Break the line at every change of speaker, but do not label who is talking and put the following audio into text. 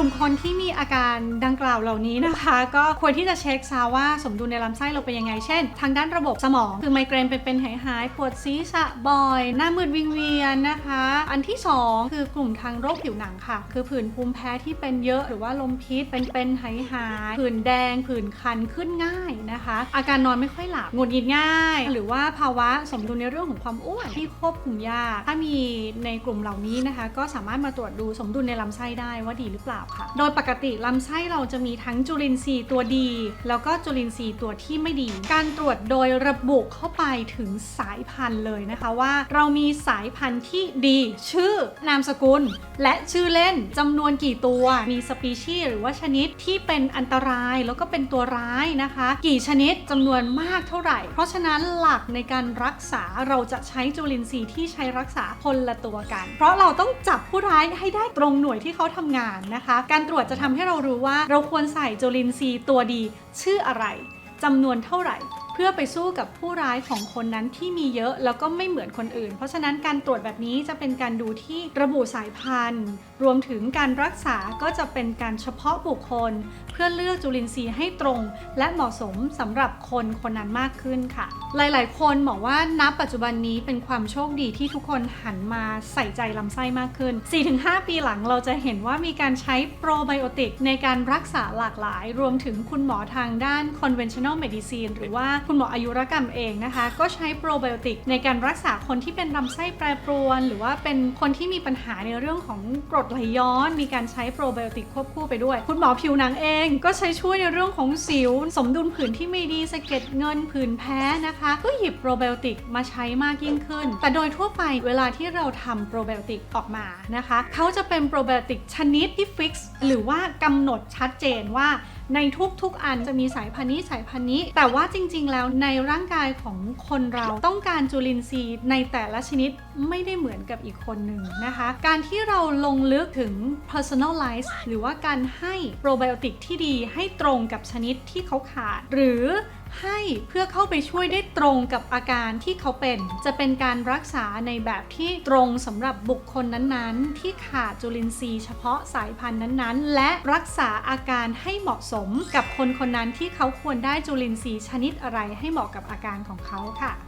กลุ่มคนที่มีอาการดังกล่าวเหล่านี้นะคะ ก็ควรที่จะเช็คซะว่าสมดุลในลำไส้เราเป็นยังไง เช่น ทางด้านระบบสมอง คือไมเกรนเป็นๆหายหายปวดศีรษะบ่อย หน้ามืดวิงเวียนนะคะ อันที่ 2 คือกลุ่มทางโรคผิวหนังค่ะ คือผื่นภูมิแพ้ที่เป็นเยอะหรือว่าลมพิษเป็นๆหายหายผื่นแดงผื่นคันขึ้นง่ายนะคะ อาการนอนไม่ค่อยหลับหงุดหงิดง่าย หรือว่าภาวะสมดุลในเรื่องของความอ้วนที่ควบคุมยาก ถ้ามีในกลุ่มเหล่านี้นะคะ ก็สามารถมาตรวจดูสมดุลในลำไส้ได้ว่าดีหรือเปล่าค่ะ โดยปกติลำไส้เราจะมีทั้งจุลินทรีย์ตัวดี แล้วก็จุลินทรีย์ตัวที่ไม่ดี การตรวจโดยระบุเข้าไปถึงสายพันธุ์เลยนะคะว่า เรามีสายพันธุ์ที่ดี ชื่อนามสกุล และชื่อเล่นจำนวนกี่ตัว มีสปีชีส์หรือว่าชนิดที่เป็นอันตรายแล้วก็เป็นตัวร้ายนะคะ กี่ชนิดจำนวนมากเท่าไหร่ เพราะฉะนั้นหลักในการรักษาเราจะใช้จุลินทรีย์ที่ใช้รักษาคนละตัวกัน เพราะเราต้องจับผู้ร้ายให้ได้ตรงหน่วยที่เขาทำงานนะคะการตรวจจะทำให้เรารู้ว่าเราควรใส่จุลินทรีย์ตัวดี ชื่ออะไรจำนวนเท่าไหร่ เพื่อไปสู้กับผู้ร้ายของคนนั้นที่มีเยอะแล้วก็ไม่เหมือนคนอื่น เพราะฉะนั้นการตรวจแบบนี้จะเป็นการดูที่ระบุสายพันธุ์ รวมถึงการรักษาก็จะเป็นการเฉพาะบุคคล เพื่อเลือกจุลินทรีย์ให้ตรง และเหมาะสมสำหรับคนคนนั้นมากขึ้นค่ะหลาย ๆ คนบอกว่าณปัจจุบันนี้เป็นความโชคดีที่ทุกคนหันมาใส่ใจลำไส้มากขึ้น 4-5 ปีหลังเราจะเห็นว่ามีการใช้โปรไบโอติกในการรักษาหลากหลาย รวมถึงคุณหมอทางด้าน conventional medicine หรือว่าคุณหมออายุรกรรมเองนะคะ ก็ใช้โปรไบโอติกในการรักษาคนที่เป็นลำไส้แปรปรวน หรือว่าเป็นคนที่มีปัญหาในเรื่องของกรดไหลย้อน มีการใช้โปรไบโอติกควบคู่ไปด้วย คุณหมอผิวหนังเอง ก็ใช้ช่วยในเรื่องของสิว สมดุลผื่นที่ไม่ดีสะเก็ดเงินผื่นแพ้นะนะคะ ก็หยิบโปรไบโอติกมาใช้มากยิ่งขึ้น แต่โดยทั่วไปเวลาที่เราทำโปรไบโอติกออกมานะคะเขาจะเป็นโปรไบโอติกชนิดที่ฟิกซ์หรือว่ากำหนดชัดเจนว่าในทุกๆ อันจะมีสายพันธุ์นี้สายพันธุ์นี้ แต่ว่าจริงๆ แล้วในร่างกายของคนเราต้องการจุลินทรีย์ในแต่ละชนิดไม่ได้เหมือนกับอีกคนหนึ่งนะคะ การที่เราลงลึกถึง personalize หรือว่าการให้โปรไบโอติกที่ดีให้ตรงกับชนิดที่เขาขาด หรือ ให้เพื่อเข้าไปช่วยได้ตรงกับอาการที่เขาเป็น จะเป็นการรักษาในแบบที่ตรงสำหรับบุคคลนั้นๆ ที่ขาดจุลินทรีย์เฉพาะสายพันธุ์นั้นๆ และรักษาอาการให้เหมาะสมกับคนคนนั้นที่เขาควรได้จุลินทรีย์ชนิดอะไรให้เหมาะกับอาการของเขาค่ะ